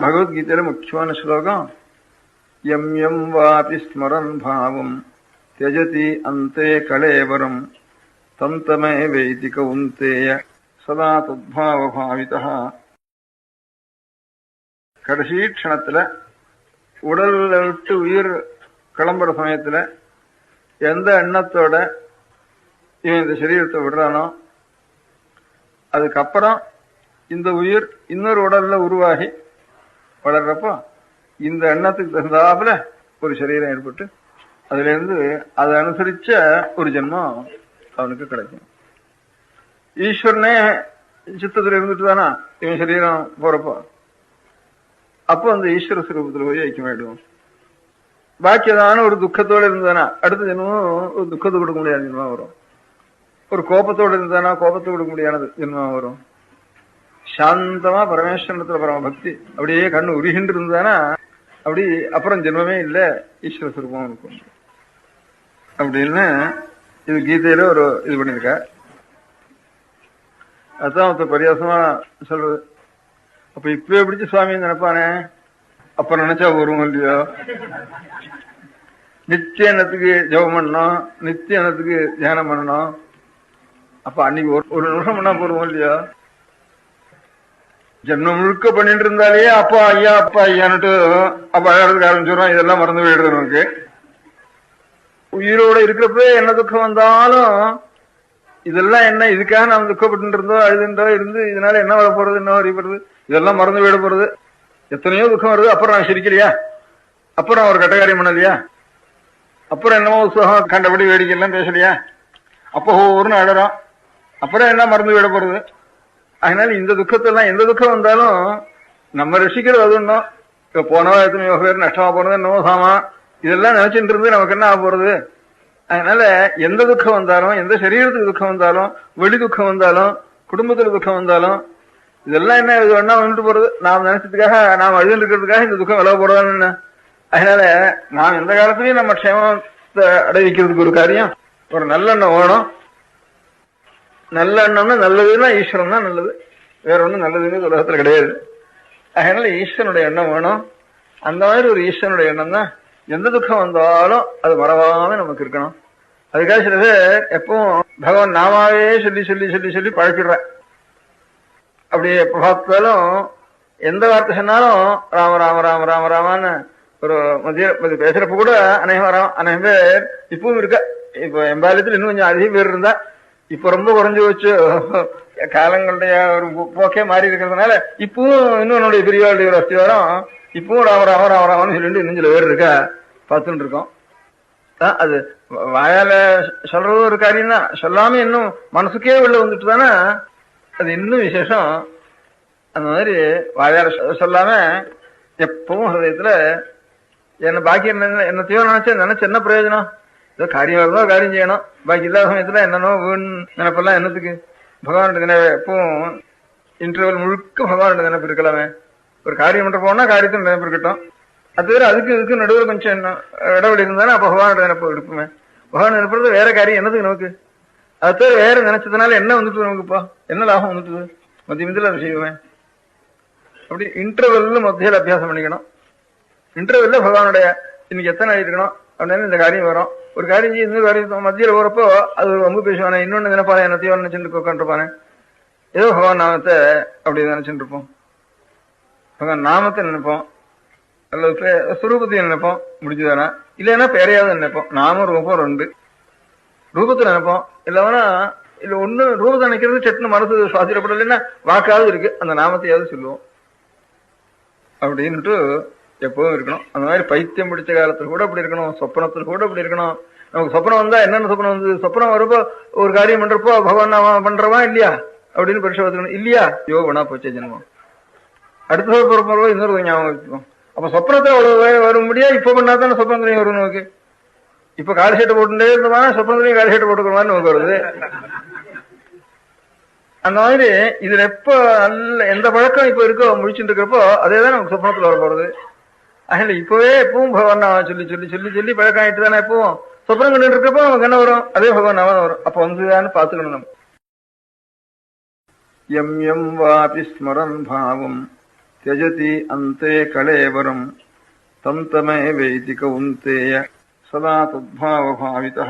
பகவத்கீதையில முக்கியமான ஸ்லோகம் எம் எம் வாபி ஸ்மரன் பாவம் தியஜதி அந்தே கலேவரம் தம் தமே வைதி கவுந்தேய சதா தத்பாவபாவிதா கடைசி க்ஷணத்துல உடல்ல விட்டு உயிர் கிளம்புற சமயத்துல எந்த எண்ணத்தோட இவன் இந்த சரீரத்தை விடுறானோ அதுக்கப்புறம் இந்த உயிர் இன்னொரு உடல்ல உருவாகி வளர்றப்போ இந்த எண்ணத்துக்கு தகுந்தாப்புல ஒரு சரீரம் ஏற்பட்டு அதுல இருந்து அதை அனுசரிச்ச ஒரு ஜென்மம் அவனுக்கு கிடைக்கும். ஈஸ்வரனே சித்தத்தில் இருந்துட்டு தானா இவன் சரீரம் போறப்போ. அப்போ அந்த ஈஸ்வர சுரூபத்தில் போய் ஐக்கியமாயிடுவோம் பாக்கியதான ஒரு துக்கத்தோட இருந்தானா? அடுத்த ஜென்மம் ஒரு துக்கத்தை கொடுக்க முடியாத ஜென்மம் வரும். ஒரு கோபத்தோட இருந்தானா? கோபத்தை கொடுக்க முடியாத ஜென்மம் வரும். சாந்தமா பரமேஸ்வரத்துல பரம பக்தி அப்படியே கண்ணு உருகின்று இருந்தானா அப்படி அப்புறம் ஜென்மமே இல்ல ஈஸ்வர சுரூபம் இருக்கும். அப்படின்னு இது கீதையில ஒரு இது பண்ணிருக்க அதான் ஒருத்தர் பரியாசமா சொல்றது. அப்ப இப்பவே பிடிச்சு சுவாமி நினைப்பானே? அப்ப நினைச்சா வருவோம் இல்லையோ? நித்திய எண்ணத்துக்கு ஜெபம் பண்ணணும் நித்திய எண்ணத்துக்கு தியானம் பண்ணணும். அப்ப அன்னைக்கு ஒரு ஒரு நிமிஷம் பண்ணா போடுவோம் இல்லையோ? ஜென்மம் முழுக்க பண்ணிட்டு இருந்தாலே அப்பா ஐயா அப்பா ஐயான்னுட்டு அப்பா அழகிறதுக்கு ஆரம்பிச்சிடும் இதெல்லாம் மறந்து போயிடுது நமக்கு. உயிரோட இருக்கிறப்பவே என்ன துக்கம் வந்தாலும் இதெல்லாம் என்ன இதுக்காக நாம் துக்கப்பட்டு இருந்தோம் அழுதுன்றோ இருந்து இதனால என்ன வர போறது என்ன வரையப்படுறது இதெல்லாம் மறந்து போயிட போறது. எத்தனையோ துக்கம் வருது. அப்புறம் நான் சிரிக்கலையா? அப்புறம் ஒரு கட்டகாரியம் பண்ணலையா? அப்புறம் என்னமோ உற்சாகம் கண்டபடி வேடிக்கை எல்லாம் பேசலையா? அப்போ ஒவ்வொரு அழறோம். அப்புறம் என்ன மறந்து விட போறது? அதனால இந்த துக்கத்தெல்லாம் எந்த துக்கம் வந்தாலும் நம்ம ரசிக்கிறது அது ஒன்றும் இப்ப போனவா எத்தனையோ பேர் நஷ்டமா போனது என்னவோ சாமா. இதெல்லாம் நினைச்சிட்டு இருந்து நமக்கு என்ன ஆக போறது? அதனால எந்த துக்கம் வந்தாலும் எந்த சரீரத்துக்கு துக்கம் வந்தாலும் வெளி துக்கம் வந்தாலும் குடும்பத்துல துக்கம் வந்தாலும் இதெல்லாம் என்ன இது ஒன்னா வந்துட்டு போறது? நாம் நினைச்சதுக்காக நாம் அழுது இருக்கிறதுக்காக இந்த துக்கம் விலக போறதான்னு என்ன? அதனால நாம் எந்த காலத்திலயும் நம்ம க்ஷேமத்தை அடைவிக்கிறதுக்கு ஒரு காரியம். ஒரு நல்லெண்ணம் வேணும் நல்ல எண்ணம்னா நல்லதுன்னா ஈஸ்வரன் தான் நல்லது. வேற ஒண்ணும் நல்லதுன்னு உலகத்துல கிடையாது. அதனால ஈஸ்வரனுடைய எண்ணம் வேணும். அந்த மாதிரி ஒரு ஈஸ்வரனுடைய எண்ணம் தான் எந்த துக்கம் வந்தாலும் அது மறவாம நமக்கு இருக்கணும். அதுக்காக சில பேர் எப்பவும் பகவான் நாமாவே சொல்லி சொல்லி சொல்லி சொல்லி பழக்கிடுறேன் அப்படி பார்த்தாலும் எந்த வார்த்தை சொன்னாலும் ராம ராம ராம ராம ராமான்னு ஒரு மதிய பேசுறப்ப கூட அநேகம் ராம அநேகம் பேர் இப்பவும் இருக்க. இப்ப எம்பாலயத்தில் இன்னும் கொஞ்சம் அதிகம் பேர் இருந்தா இப்ப ரொம்ப குறைஞ்சு வச்சு காலங்களுடைய ஒரு போக்கே மாறி இருக்கிறதுனால இப்பவும் இன்னும் என்னுடைய பெரியவாளுடைய ஒரு அஸ்திவாரம் இப்பவும் ராம ராம ராம ராமன்னு சொல்லிட்டு இன்னும் சில பேர் இருக்கா பார்த்துட்டு இருக்கோம். அது வாயால சொல்றது ஒரு காரியம் தான். சொல்லாம இன்னும் மனசுக்கே உள்ள வந்துட்டு தானே. அது இன்னும் விசேஷம். அந்த மாதிரி வாயால சொ- சொல்லாம எப்பவும் ஹதயத்துல என்ன பாக்கி என்ன என்னத்தையோ நினைச்ச நினைச்சு என்ன பிரயோஜனம்? ஏதோ காரியம் வருதோ காரியம் செய்யணும். பாக்கி இல்லாத சமயத்துல என்னன்னோ வீண் நினைப்பெல்லாம் என்னத்துக்கு? பகவானுடைய நினைவு எப்பவும் இன்டர்வல் முழுக்க பகவானுடைய நினைப்பு இருக்கலாமே. ஒரு காரியம் பண்ற போனா காரியத்தில் நினைப்பு இருக்கட்டும். அது வேற அதுக்கு இதுக்கு நடுவில் கொஞ்சம் என்ன இடைவெளி இருந்தாலும் அப்ப பகவானோட நினைப்பு எடுப்புமே. பகவான் நினைப்பது வேற காரியம். என்னதுக்கு நமக்கு? அது தவிர வேற நினைச்சதுனால என்ன வந்துட்டு நமக்குப்பா என்ன லாபம் வந்துட்டு? மத்திய மத்தியில் அதை செய்வேன் அப்படி இன்டர்வெல்ல மத்தியில் அபியாசம் பண்ணிக்கணும். இன்டர்வெல்ல பகவானுடைய இன்னைக்கு எத்தனை நாள் இருக்கணும்? அப்படின்னு இந்த காரியம் வரும். ஒரு காரியம் செய்ய இன்னொரு காரியம் மத்தியில் போறப்போ அது ஒரு வம்பு பேசுவானே இன்னொன்னு நினைப்பானே என்னத்தையோ நினைச்சுட்டு உட்காந்துருப்பானே ஏதோ பகவான் நாமத்தை அப்படி நினைச்சுட்டு இருப்போம் பகவான் நாமத்தை நினைப்போம். அல்லது சுரூபத்தையும் நினைப்போம். முடிஞ்சுதானா இல்லைன்னா பேரையாவது நினைப்போம். நாமும் ரூபம் ரெண்டு. ரூபத்தை நினைப்போம். இல்லைன்னா இல்ல ஒண்ணு ரூபத்தை நினைக்கிறது சட்டுன்னு மனசு சுவாசிக்கப்படலைன்னா வாக்காவது இருக்கு. அந்த நாமத்தையாவது சொல்லுவோம். அப்படின்ட்டு எப்பவும் இருக்கணும். அந்த மாதிரி பைத்தியம் பிடிச்ச காலத்துல கூட அப்படி இருக்கணும். சொப்பனத்துல கூட அப்படி இருக்கணும். நமக்கு சொப்பனம் வந்தா என்னென்ன சொப்பனம் வந்து சொப்பனம் வரப்போ ஒரு காரியம் பண்றப்போ பகவான் பண்றவா இல்லையா? அப்படின்னு பரிசு பார்த்துக்கணும். இல்லையா? யோ குணா போச்சே ஜென்மம் அடுத்த சொப்பனம் இன்னொரு கொஞ்சம் ஞாபகம் வச்சுக்கோம் அப்ப சொப்பனத்தை அவ்வளவு வர முடியாது. இப்ப பண்ணா தானே சொப்பனத்துலையும் வரும் நமக்கு. இப்ப காலி சட்டை போட்டுட்டே இருந்தோம்னா சொப்பனத்துலையும் காலி சட்டை போட்டுக்கிற மாதிரி நமக்கு வருது. அந்த மாதிரி இதுல எப்ப நல்ல எந்த பழக்கம் இப்ப இருக்கோ முடிச்சுட்டு இருக்கிறப்போ அதே தான் நமக்கு சொப்பனத்துல வர போறது. அதனால இப்பவே எப்பவும் பகவான் சொல்லி சொல்லி சொல்லி சொல்லி பழக்கம் ஆயிட்டு தானே எப்பவும் சொப்பனம் கண்டு இருக்கப்போ நமக்கு என்ன வரும்? அதே பகவான் நாம வரும். அப்ப வந்துதான்னு பாத்துக்கணும் நம்ம. எம் எம் வாபி ஸ்மரன் பாவம். தியஜதி அந்தே கலேவரம். தம் தமே வைதிக உந்தேய. சதா தத்பாவபாவிதா